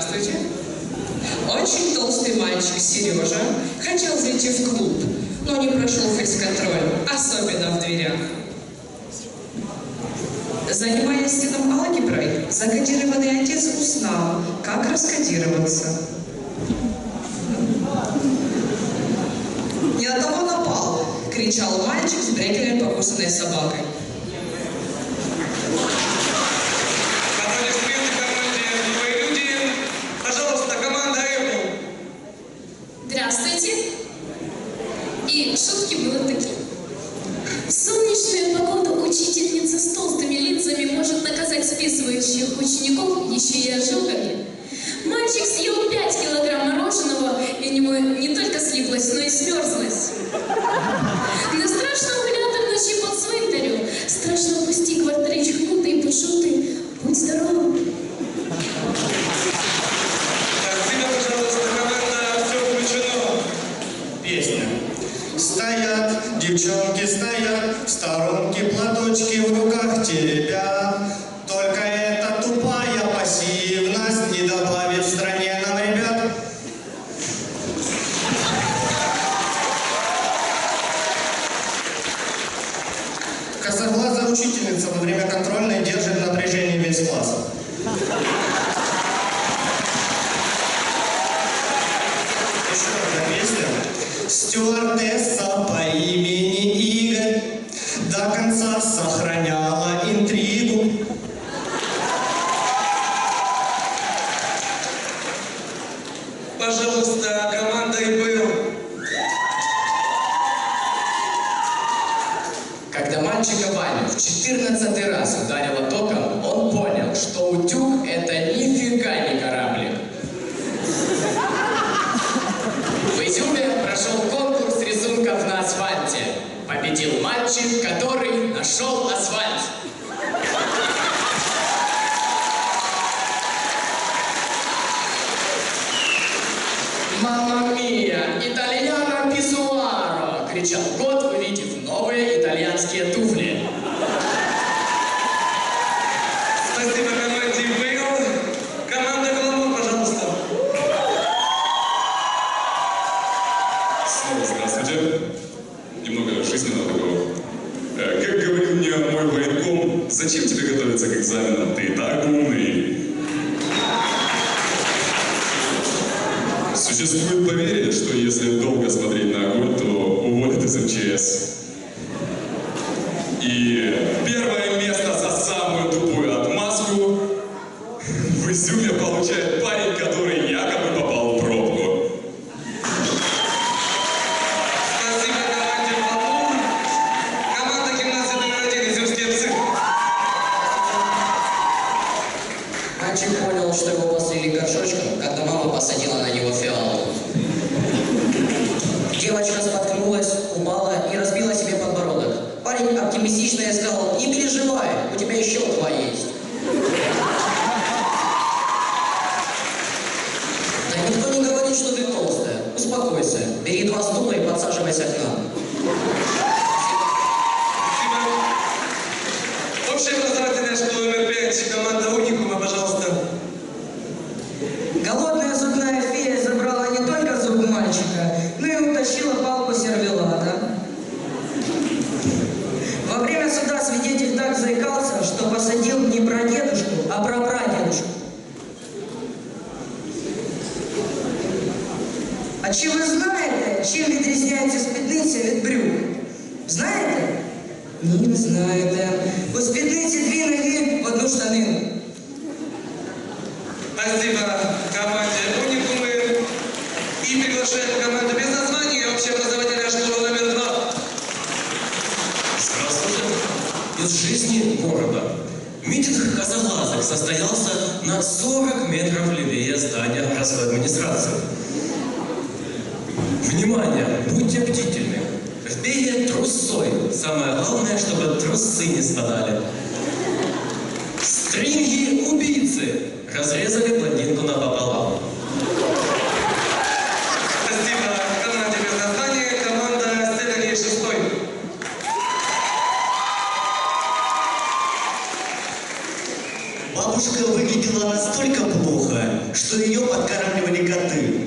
Здравствуйте. Очень толстый мальчик Сережа хотел зайти в клуб, но не прошел фейс-контроль, особенно в дверях. Занимаясь сыном алгеброй, закодированный отец узнал, как раскодироваться. «Не на того напал!» — кричал мальчик с брекелем, покусанной собакой. И шутки будут такие. В солнечную погоду учительница с толстыми лицами может наказать списывающих учеников еще и ожогами. Мальчик съел 5 килограмм мороженого, и у него не только слиплось, но и смерзлось. Но страшно гуляти вночі по цвинтарю. Страшно пусті квартирі чхнути і почути. Будь здоров. Когда мальчика Ваню в 14 раз ударило током, он понял, что утюг – это нифига не кораблик. В Изюме прошел конкурс рисунков на асфальте. Победил мальчик, который нашел асфальт. «Мамма мия! Итальяно писуаро!» – кричал two Жизни города. Митинг косоглазых состоялся на 40 метров левее здания городской администрации. Внимание, будьте бдительны. В беге трусой. Самое главное, чтобы трусы не спадали. Стринги убийцы разрезали блондинку выглядела настолько плохо, что ее подкармливали коты.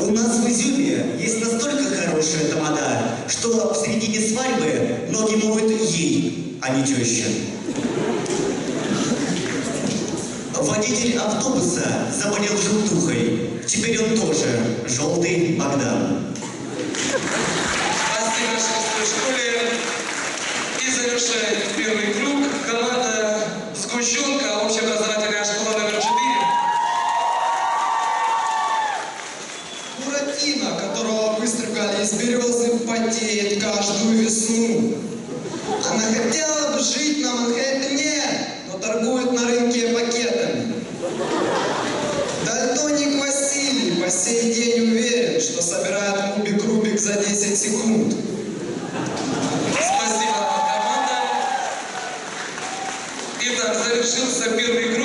У нас в Изюме есть настолько хорошая тамада, что в середине свадьбы ноги моют ей, а не теща. Водитель автобуса заболел желтухой. Теперь он тоже желтый Богдан. Спасибо шестой школе. И завершает первый круг команда «Сгущенка», общеобразовательная школа номер 4. Буратино, которого выстрогали из березы, потеет каждую весну. Она хотела бы жить на Манхэттене, но торгует на рынке пакетами. Дальтоник Василий по сей день уверен, что собирает кубик-рубик за 10 секунд. Завершился первый круг.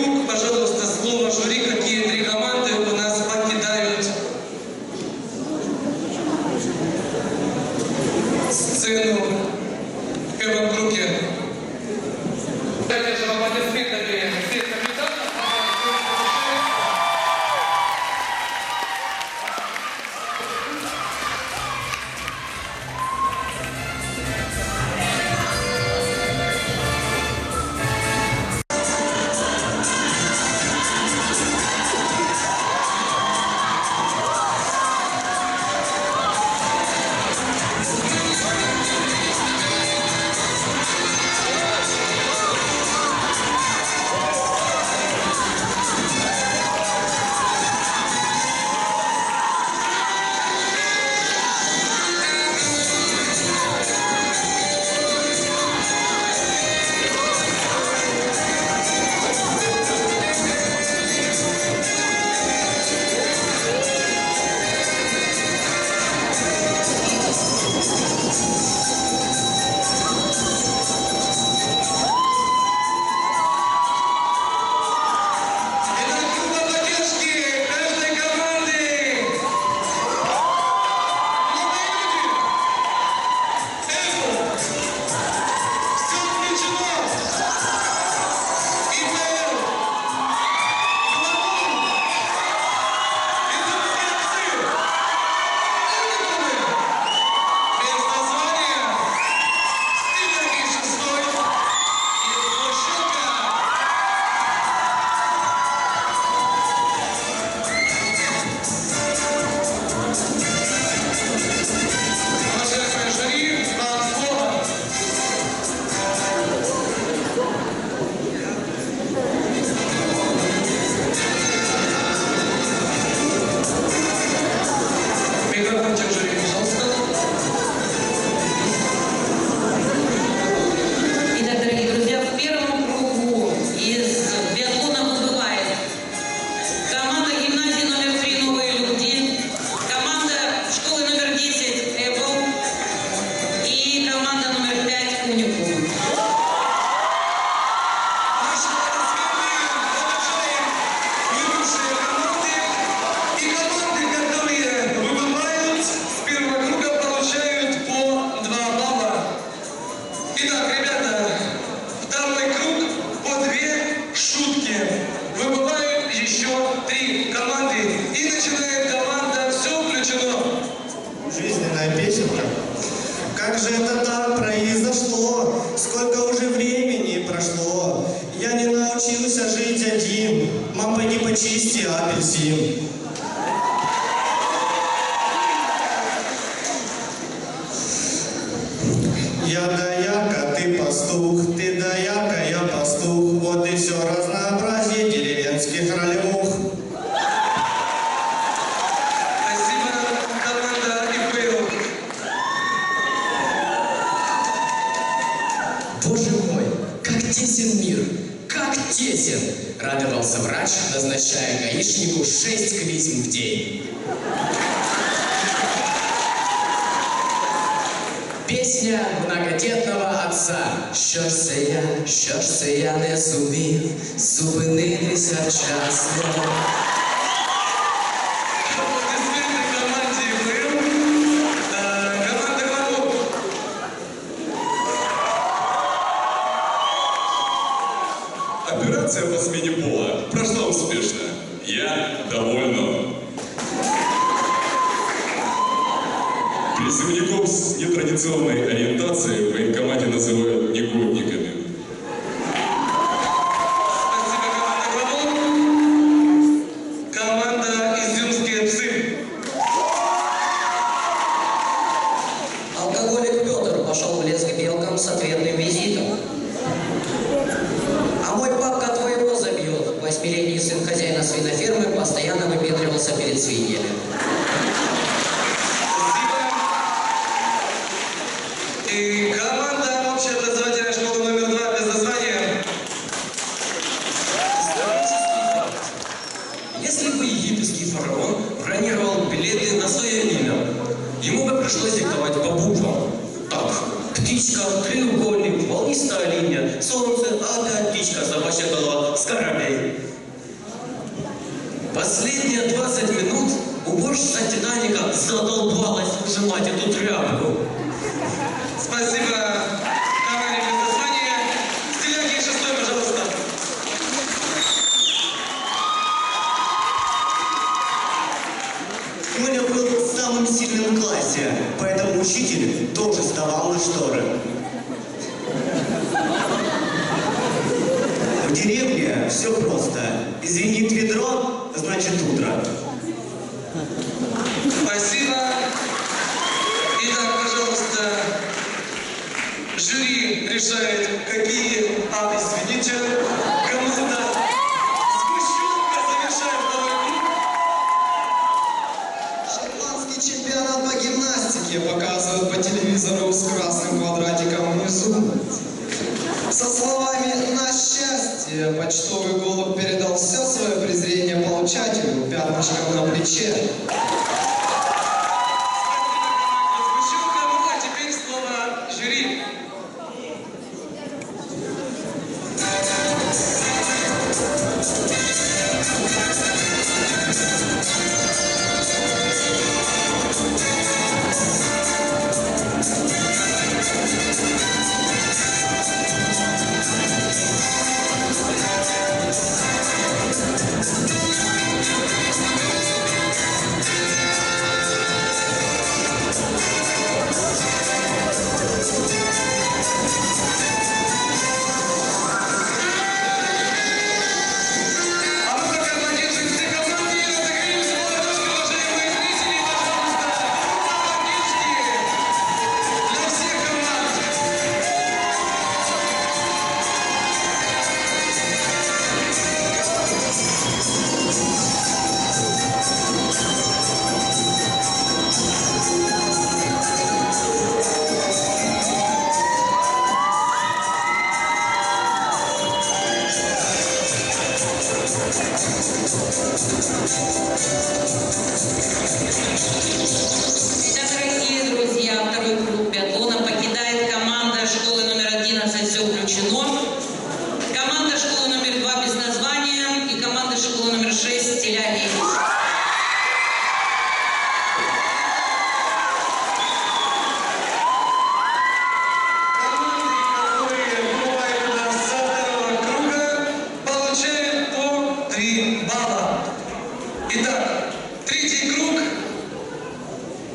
Как же это так произошло? Тесен! Радовался врач, назначая гаишнику 6 клизм в день. Пісня многодетного отца. Що ж це я, що ж це я не зумів зупинитися вчасно. операция по смене пола прошла успешно. Я довольна. Призывников с нетрадиционной ориентацией в военкомате называют негодниками. все просто. Извинит ведро, значит утро. Спасибо. Итак, пожалуйста, жюри решает, какие... А, извините, кому да. Сгущенка завершает второй. Шотландский чемпионат по гимнастике показывают по телевизору с красным квадратиком внизу. Со словами «На счастье!» где почтовый голубь передал все свое презрение получателю пятнышком на плече. Итак, третий круг.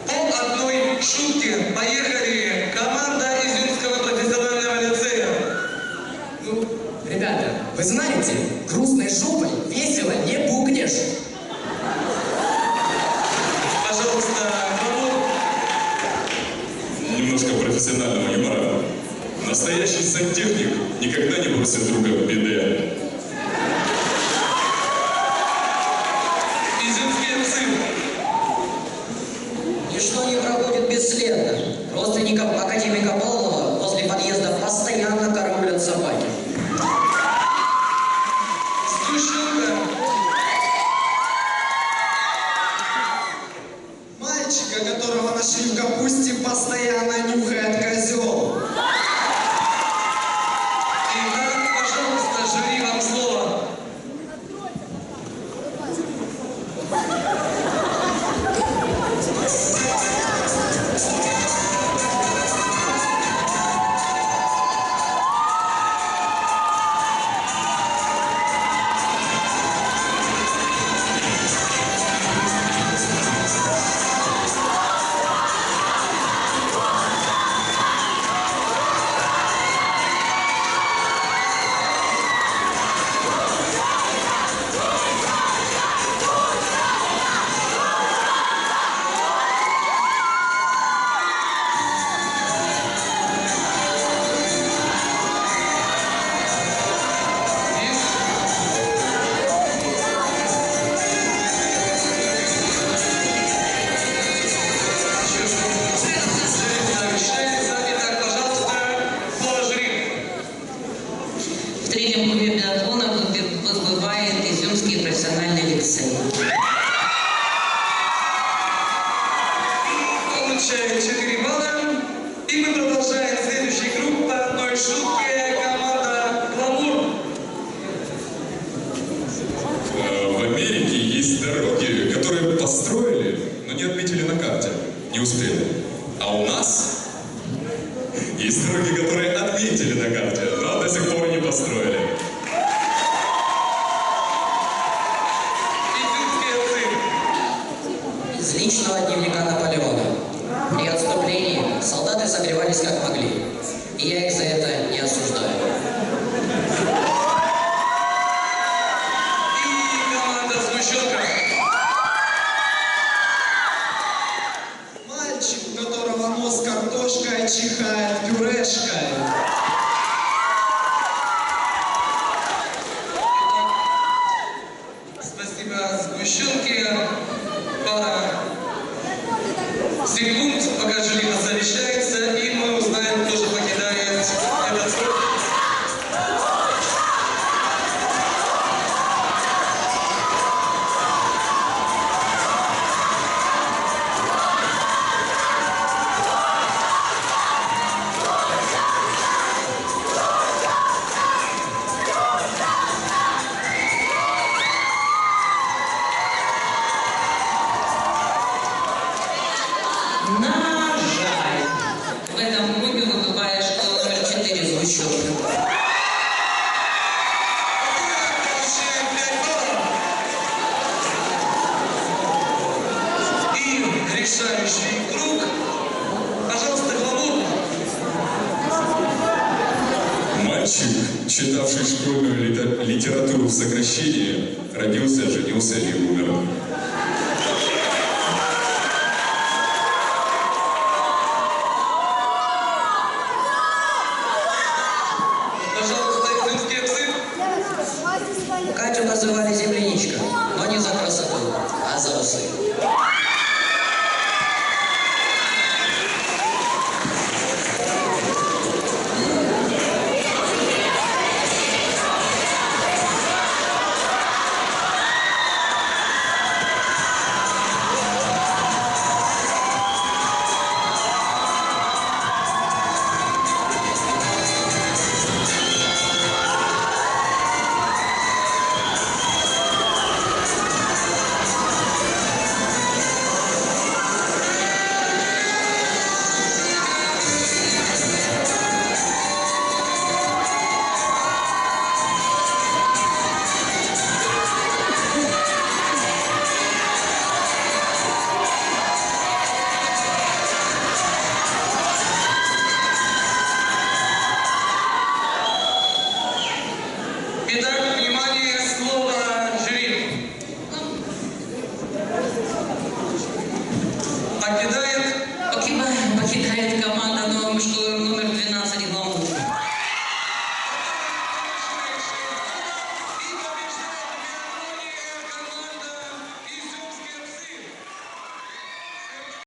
По одной шутке поехали. Команда Изюмского профессионального лицея. Ну, ребята, вы знаете, грустной жопой весело не пукнешь. Пожалуйста, кому? Немножко профессионального юмора. Настоящий сантехник никогда не бросит друга. проходит бесследно. Родственников академика Павлова возле подъезда постоянно кормлят собаки. из личного дневника Наполеона. При отступлении солдаты согревались как могли, и я их за это не осуждаю. перепутать окружающие вдруг, пожалуйста, гламурно. Мальчик, читавший школьную литературу в сокращении, родился, женился и умер.